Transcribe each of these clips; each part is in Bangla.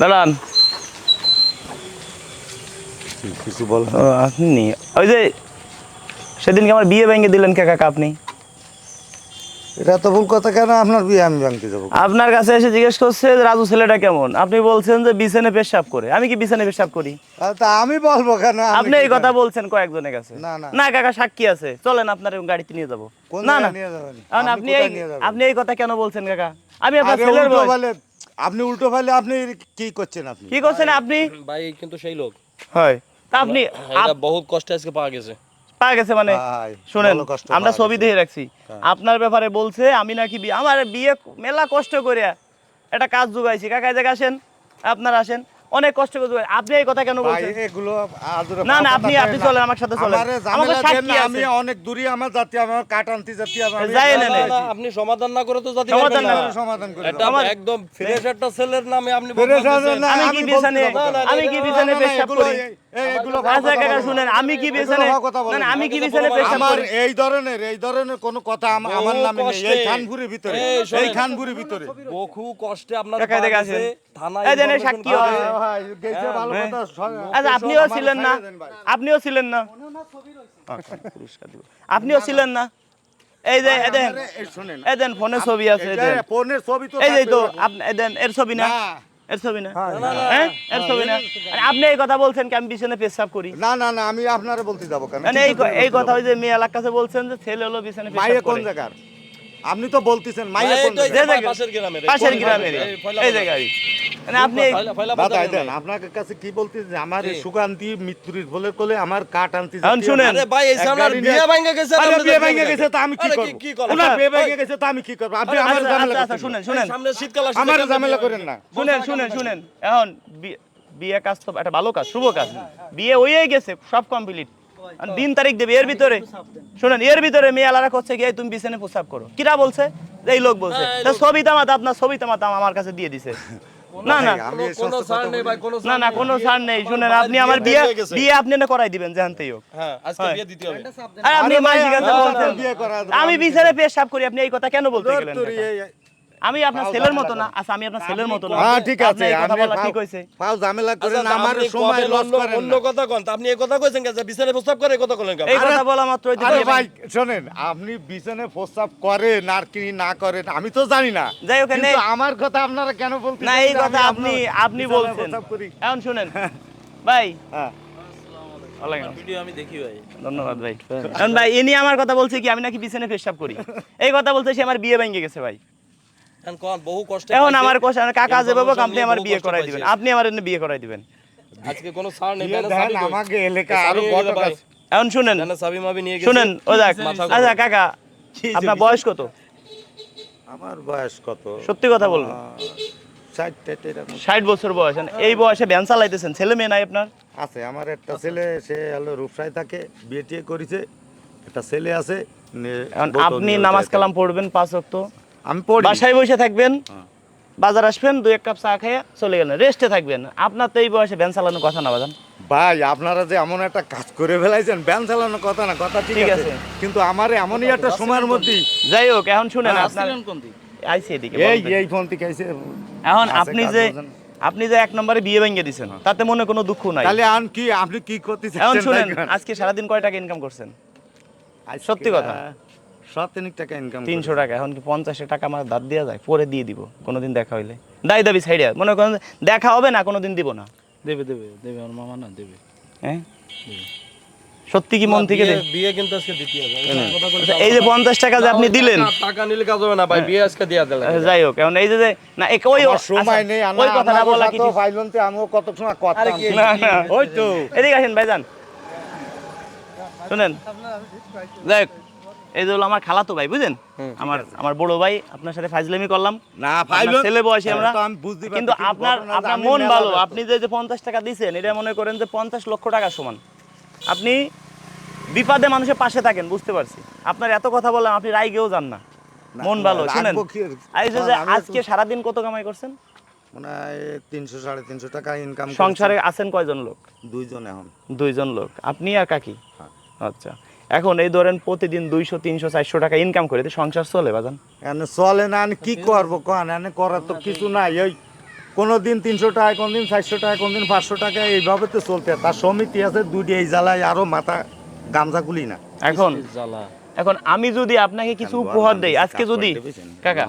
দাঁড়ান। কিছু বল। আপনি? ওই যে সেদিনকে আমার বিয়ে ভেঙে দিলেন কাকা আপনি? এটা তো ভুল কথা কেন? আপনার বিয়ে আমি ভাঙতে যাব আপনার কাছে এসে জিজ্ঞেস করছে রাজু ছেলেটা কেমন? আপনি বলছেন যে বিছানে পেশাব করে। আমি কি বিছানে পেশাব করি? তা আমি বলব কেন? আপনি এই কথা বলছেন কয়েকজনের কাছে। না, না। না কাকা সাক্ষী আছে। চলেন আপনার গাড়িতে নিয়ে যাব। না না। আপনি আপনি এই কথা কেন বলছেন কাকা? আমি আপনার ছেলের ফালে আপনি উল্টো ফাইলে আপনি কি করছেন আপনি? কি করছেন আপনি? ভাই কিন্তু সেই লোক। হয়। তা আপনি এটা বহুত কষ্ট আজকে পাওয়া গেছে। পাওয়া গেছে মানে? শুনেন আমরা ছবি দিয়ে রাখছি। আপনার ব্যাপারে বলছে আমি নাকি বিয়ে আমার বিয়ে মেলা কষ্ট করে একটা কাজ যোগাইছি। কাকা জায়গা আসেন আপনারা আসেন। অনেক কষ্ট করে আপনি এই কথা কেন বলছেন এগুলো না, না, আপনি- আপনি চলেন, আমার সাথে চলেন। আমাকে সাক্ষী আছে। আমি অনেক দূরে আমার জাতি আমার কাট আনতে জাতি আমার যাই না, আপনি সমাধান না করে তো জাতি সমাধান না। সমাধান করে এটা দাও। একদম ফ্রেশ একটা ছেলের নামে আপনি আমি কি বিছানে। আমি কি বিছানে পেশাব করি আমি কি বিছানে। আমি কি পেশাব করি এই ধরনের এই ধরনের কোনো কথা আমার নামে নেই কষ্টে। এই খানপুরের ভিতরে এই খানপুরের ভিতরে বহু কষ্টে আপনার। থানায় এই সাক্ষী। ভাই, গেছে ভালো হ্যাঁ। কথা, আচ্ছা আপনিও ছিলেন না। আপনিও ছিলেন না। আচ্ছা। আপনিও ছিলেন না? এই যে এদেন এদেন ফোনে ছবি আছে ফোনের ছবি তো এই যে তো আপনি এদেন এর ছবি না? না। এর ছবি না? হ্যাঁ এর ছবি না? আপনি এই কথা বলছেন কি আমি বিছানে পেশাব করি? না না না আমি আপনারে বলতে যাব কেন? মানে এই এই কথা ওই যে মেয়ে এলাকার কাছে বলছেন যে ছেলে হলো বিছানে মাইয়ে পেশাব কোন জায়গার? আপনি তো বলতেছেন মাইয়ে কোন জায়গার? জায়গায়? পাশের গ্রামের পাশের গ্রামের এই। জায়গায় মানে আপনি এই- ফয়লা- ফয়লা দাদা দেন আপনার কাছে কি বলতে আমার সুকান্তি মৃত্যুর বলে কোলে আমার কাট আনতে শুনেন। আরে ভাই এই এক বিয়ে ভাঙা গেছে আরে বিয়ে বিয়ে গেছে তো আমি কি করব? ওনার বিয়ে ভেঙে গেছে তো আমি কি করব? আপনি আমার ঝামেলা আচ্ছা, শুনেন শুনেন। সামনে শীতকাল আসছে আমার ঝামেলা করেন না। শুনেন শুনেন শুনেন। এখন বিয়ে কাজ তো একটা ভালো কাজ শুভ কাজ। বিয়ে হয়েই গেছে সব কমপ্লিট দিন তারিখ দেবে এর ভিতরে শুনেন এর ভিতরে মেয়ে আলাদা করছে গিয়ে তুমি বিছানে প্রসাব করো। কিরা বলছে? এই লোক বলছে। হ্যাঁ। ছবি তামাত আপনার ছবি তামাত আমার কাছে দিয়ে দিছে। না না। কোনো সার নেই ভাই কোনো না না কোনো সার নেই। শুনেন আপনি আমার বিয়ে বিয়ে আপনি না করাই দিবেন জানতেই হোক। হ্যাঁ আজকে বিয়ে দিতে হবে। আর আপনি না, বলছেন। আমি বিছানে পেশাব করি আপনি এই কথা কেন বলতে গেলেন আমি আপনার ছেলের মতো না। আচ্ছা আমি আপনার ছেলের মতো না। হ্যাঁ ঠিক আছে আপনার কথা আপনি বলা ঠিক হয়েছে। পাও ঝামেলা করেন আচ্ছা, আমার সময় লস করেন অন্য কথা কোন আপনি এই কথা কইছেন যে বিছানে প্রস্তাব করে কথা বলেন এই কথা বলা মাত্র আরে ভাই শোনেন আপনি বিছানে প্রস্তাব করেন আর কি না করেন আমি তো জানি না। যাই হোক, কিন্তু আমার কথা আপনারা কেন বলতেছেন না এই কথা আপনি আপনি বলছেন। এখন শুনেন। ভাই। হ্যাঁ। লাগল। ভিডিও আমি দেখি ভাই। ধন্যবাদ ভাই। এখন ভাই ইনি আমার কথা বলছে কি আমি নাকি বিছানে পেশাব করি? এই কথা বলছে সে আমার বিয়ে ভেঙে গেছে ভাই। কোন বহু কষ্ট এখন আমার কোশ কাকা যে বাবু আপনি আমার বিয়ে করাই দিবেন। আপনি আমার এনে বিয়ে করাই দিবেন। আজকে কোনো ছাড় নেই ব্যানে কই? আমাকে এলাকা আরও বড় কাজ। এখন শুনেন। সাবি মাবি নিয়ে গেছে। শুনেন ও দেখ আচ্ছা কাকা আপনার বয়স কত? আমার বয়স কত? সত্যি কথা বলুন। ষাট বছর বয়স। এই বয়সে ভ্যান চালাইতেছেন ছেলে মেয়ে নাই আপনার? আছে আমার একটা ছেলে সে হলো রূপসায় থাকে বিয়ে টিয়ে করেছে। একটা ছেলে আছে আপনি নামাজ কালাম পড়বেন পাঁচ ওয়াক্ত। আমি পড়ি। বাসায় বসে থাকবেন হ্যাঁ। বাজার আসবেন দুই এক কাপ চা খেয়ে চলে গেলেন। রেস্টে থাকবেন। আপনার তো এই বয়সে ভ্যান চালানোর কথা না বাজান। ভাই আপনারা যে এমন একটা কাজ করে ফেলাইছেন ব্যান চালানোর কথা না কথা ঠিক আছে। কিন্তু আমার এমনই একটা সময়ের মধ্যে যাই হোক এখন শুনেন হ্যাঁ, আপনার আইসি এদিকে এই এই ফোন থেকে আইছে এখন আপনি যে আপনি যে এক নম্বরে বিয়ে ভেঙে দিছেন তাতে মনে কোনো দুঃখ নাই। তাহলে আন কি আপনি কি করতে এখন শুনেন আজকে সারাদিন কয় টাকা ইনকাম করছেন? সত্যি কথা। সতেনিক টাকা ইনকাম তিনশো টাকা এখন কি পঞ্চাশে টাকা আমার ধার দেওয়া যায়? পরে দিয়ে দিব কোনোদিন দেখা হইলে। দাই দাবি সাইডে মনে করেন দেখা হবে না কোনোদিন দিব না। দেবে দেবে দেবে আমার মামা না দেবে। হ্যাঁ সত্যি কি মন থেকে দেন বিয়ে- কিন্তু আজকে দিতে হবে। কথা আচ্ছা, এই যে পঞ্চাশ টাকা যে আপনি দিলেন। টাকা- নিলে কাজ হবে না ভাই বিয়ে আজকে দিয়ে দিলে যাই হোক এখন এই যে না এক ওই সময় আচ্ছা, নেই ওই কথাটা বলা কি ফাইলনতে আমিও কত সময় কথা কি- না না ওই তো। এদিকে আসেন ভাইজান। শুনেন। দেখ এই হলো আমার খালাতো ভাই বুঝেন আমার আমার বড় ভাই আপনার সাথে ফাইজলামি করলাম। না ছেলে বয়সী আমরা। কিন্তু আপনার আপনার মন ভালো। আপনি যে যে পঞ্চাশ টাকা দিছেন এটা মনে করেন যে পঞ্চাশ লক্ষ টাকা সমান। আপনি বিপদে মানুষের পাশে থাকেন বুঝতে পারছি। আপনার এত কথা বললাম আপনি রাইগেও যান না। মন ভালো শুনেন। আজকে সারাদিন কত কামাই করছেন? মনে হয় তিনশো সাড়ে তিনশো টাকা ইনকাম সংসারে আছেন কয়জন লোক? দুইজন এখন। দুইজন লোক। আপনি আর কাকি? হ্যাঁ। আচ্ছা। এখন এই ধরেন প্রতিদিন দুইশো তিনশো চারশো টাকা ইনকাম করে সংসার চলে বাজান। চলে না আমি কি করব কন? এনে করার তো কিছু নাই। ওই কোনো দিন তিনশো টাকা কোন দিন চারশো টাকা কোন দিন পাঁচশো টাকা এইভাবে তো চলতে তার সমিতি আছে দুটি এই জ্বালায় আরও মাথা গামছা খুলি না। এখন জ্বালা। এখন আমি যদি আপনাকে কিছু উপহার দেই আজকে যদি কাকা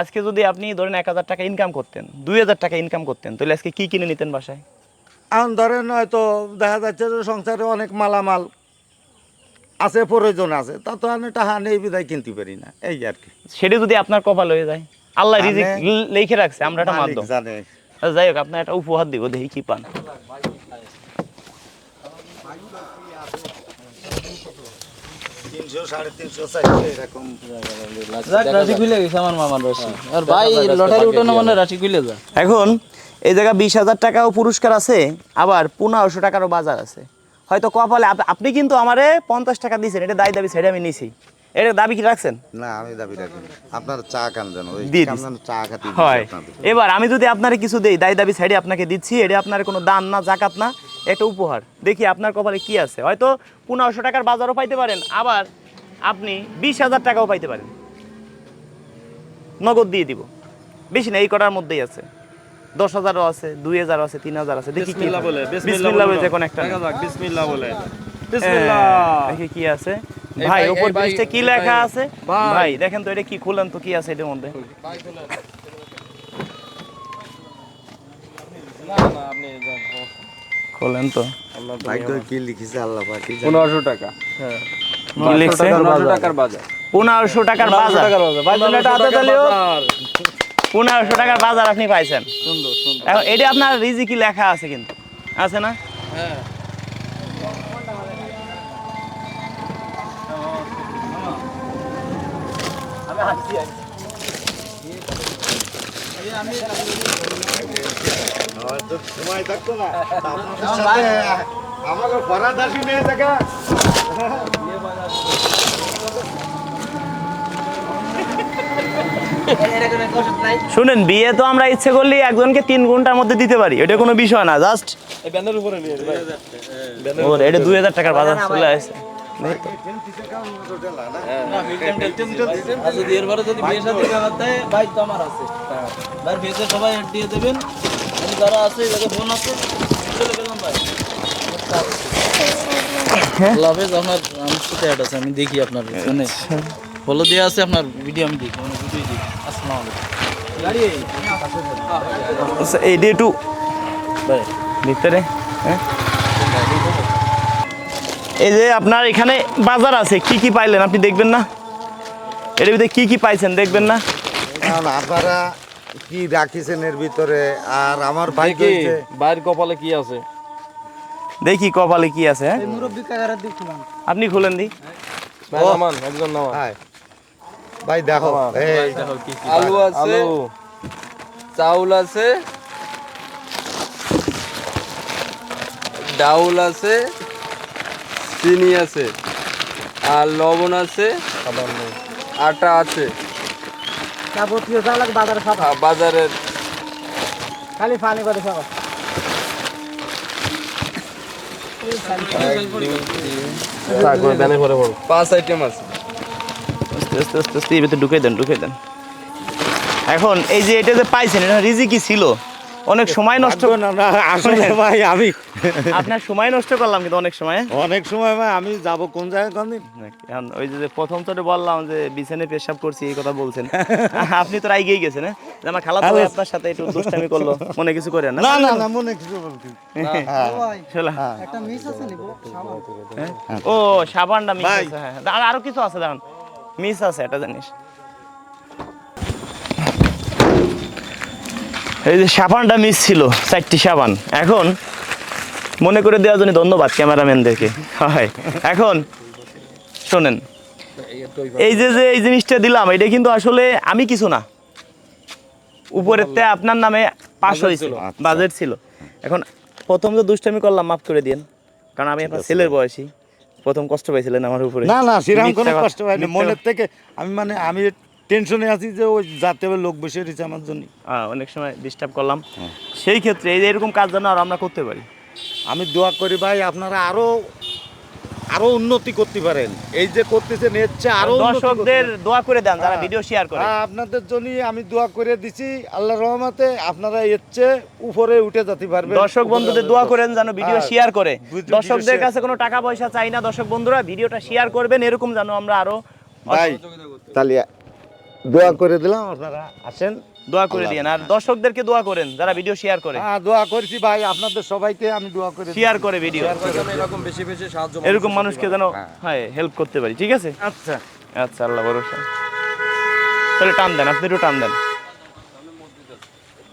আজকে যদি আপনি ধরেন এক হাজার টাকা ইনকাম করতেন দুই হাজার টাকা ইনকাম করতেন তাহলে আজকে কি কিনে নিতেন বাসায়? এখন ধরেন হয়তো দেখা যাচ্ছে যে সংসারে অনেক মালামাল আছে প্রয়োজন আছে তা তো আমি টাকা নেই বিদায় কিনতে পারি না। এই আর কি। সেটা যদি আপনার কপাল হয়ে যায় আল্লাহ রিজিক মানে- লিখে রাখছে আমরা একটা মাধ্যম। জানে। আচ্ছা, যাই হোক আপনার একটা উপহার দিব দেখি কি পান। তিনশো সাড়ে তিনশো চারশো এরকম। রাশি খুলে গেছে আমার মামার রাশি। আর ভাই লটারি উঠানো মানে রাশি খুলে যা। এখন এই জায়গা বিশ হাজার টাকাও পুরস্কার আছে আবার পনেরোশো টাকারও বাজার আছে। হয়তো কপালে আপনি কিন্তু আমারে পঞ্চাশ টাকা দিয়েছেন এটা দায় দাবি ছেড়ে আমি নিছি। এটা দাবি কি রাখছেন? না আমি দাবি রাখি আপনার চা কান যেন চা খাতে হয়। এবার আমি যদি আপনারে কিছু দেই দায় দাবি সাইডে আপনাকে দিচ্ছি এটা আপনার কোনো দান না জাকাত না একটা উপহার। দেখি আপনার কপালে কি আছে। হয়তো পনেরোশো টাকার বাজারও পাইতে পারেন আবার আপনি বিশ হাজার টাকাও পাইতে পারেন। নগদ দিয়ে দিব। বেশি না এই কটার মধ্যেই আছে। দশ হাজারও আছে দুই হাজারও আছে তিন হাজার আছে। দেখি কি বিসমিল্লাহ বলে বিসমিল্লাহ বলে যে কোনো একটা। বিসমিল্লাহ বলে। হ্যাঁ, দেখি কি আছে। ভাই ভাই, উপর পৃষ্ঠে কি লেখা আছে? ভাই। ভাই দেখেন তো এটা কি খুলেন তো কি আছে এটার মধ্যে? খোলেন তো। আপনার তো কি লিখিছে আল্লাহ পাক কি পনেরোশো টাকা। হ্যাঁ। কি লিখছে? পনেরোশো টাকার বাজার। পনেরোশো টাকার বাজার। ভাই তুমি একটা তালিও পনেরোশো টাকার বাজার আপনি পাইছেন। সুন্দর সুন্দর। এখন এটা আপনার রিজিকি লেখা আছে কিন্তু। আছে না? হ্যাঁ। সময় থাকতো না। আমাকে নিয়ে দেখা শুনেন বিয়ে তো আমরা ইচ্ছে করলে একজনকে তিন ঘণ্টার মধ্যে দিতে পারি। এটা কোনো বিষয় না জাস্ট এই ব্যানের উপরে নিয়ে ভাই ওর এটা দুই হাজার টাকার বাজার চলে আসে আর যদি এরপরে যদি বিয়ে সাথে ব্যাপার দেয় ভাই তো আমার আছে ভাই। বিয়েতে সবাই দেবেন আমি যারা আছে যাদের আছে চলে গেলাম ভাই আল্লাহ হাফেজ আমার সাথে অ্যাড আছে আমি দেখি আপনার ফোনে ফলো দেওয়া আছে আপনার ভিডিও আমি দেখি। আমি ভিডিও দেখি আসসালামু আলাইকুম আচ্ছা, এই ডে টু ভাই ভিতরে হ্যাঁ? এই যে আপনার এখানে বাজার আছে কি কি পাইলেন আপনি দেখবেন না? এর ভিতরে কি কি পাইছেন দেখবেন না? আপনারা কি রাখিছেন এর ভিতরে? আর আমার ভাই দেখি বাইরের কপালে কি আছে? দেখি কপালে কি আছে হ্যাঁ? আপনি খুলেন দি। একজন হাই। ভাই দেখো এই। আলু আছে চাউল আছে ডাউল আছে চিনি আছে আর লবণ আছে আটা আছে। যাবতীয় যা লাগে বাজারে সব। বাজারের খালি পানি করে সব। পাঁচ আইটেম আছে। আস্তে আস্তে আস্তে এর ভিতরে ঢুকে দেন ঢুকে দেন। এখন এই যে এটা যে পাইছেন এটা রিজিকি ছিল? অনেক সময় নষ্ট আসলে ভাই আমি আপনার সময় নষ্ট করলাম কিন্তু অনেক সময়। হ্যাঁ? অনেক সময় ভাই আমি যাব কোন জায়গায় কোন দিন? এখন ওই যে প্রথম তো বললাম যে বিছানে পেশাব করছি এই কথা বলছেন। আপনি তো রাইগেই গেছেন হ্যাঁ? আমার খালা তো আপনার সাথে একটু দুষ্টামি করল মনে কিছু করেন না? না না মনে কিছু বলছি একটা মিস আছে নিবো সাবান। ও সাবানটা মিস ভাই। আছে হ্যাঁ। আরও কিছু আছে দাঁড়ান। মিস আছে একটা জিনিস। এই যে সাবানটা মিস ছিল চারটি সাবান। এখন মনে করে দেওয়ার জন্য ধন্যবাদ ক্যামেরাম্যানদেরকে। হয়। এখন শোনেন এই যে যে এই জিনিসটা দিলাম এটা কিন্তু আসলে আমি কিছু না। উপরের তে আপনার নামে পাশ হয়েছিল বাজেট ছিল। এখন প্রথম যে দুষ্টামি করলাম মাফ করে দিন কারণ আমি আপনার ছেলের বয়সী। প্রথম কষ্ট পাইছিলেন আমার উপরে। না না সেরকম কোনো কষ্ট পাইনি মনের থেকে আমি মানে আমি টেনশনে আছি যে ওই যাতে হবে লোক বসে রয়েছে আমার জন্য। অনেক সময় ডিস্টার্ব করলাম। সেই ক্ষেত্রে এই এরকম কাজ যেন আর আমরা করতে পারি? আমি দোয়া করি ভাই আপনারা আরও আরও উন্নতি করতে পারেন। এই যে করতেছেন এর চেয়ে আরও দর্শকদের দোয়া করে দেন যারা হ্যাঁ। ভিডিও শেয়ার করে। হ্যাঁ, আপনাদের জন্যই আমি দোয়া করে দিছি আল্লাহ রহমতে আপনারা এর চেয়ে উপরে উঠে যেতে পারবেন। দর্শক বন্ধুদের দোয়া করেন যেন ভিডিও হ্যাঁ, শেয়ার করে। দর্শকদের কাছে কোনো টাকা পয়সা চাই না দর্শক বন্ধুরা ভিডিওটা শেয়ার করবেন এরকম যেন আমরা আরও ভাই তাহলে দোয়া করে দিলাম আপনারা আসেন। দোয়া করে দিয়েন। আর দর্শকদেরকে দোয়া করেন যারা ভিডিও শেয়ার করে। হ্যাঁ দোয়া করছি ভাই আপনাদের সবাইকে আমি দোয়া করে শেয়ার করে ভিডিও এরকম বেশি বেশি সাহায্য এরকম মানুষকে যেন হ্যাঁ। হেল্প করতে পারি ঠিক আছে? আচ্ছা। আচ্ছা আল্লাহ ভরসা। তাহলে টান দেন আপনি একটু টান দেন।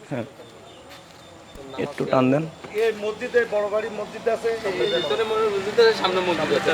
হ্যাঁ। একটু টান দেন। এই মসজিদে বড় বাড়ি মসজিদ আছে এই- ভিতরে মসজিদের সামনে মসজিদ আছে।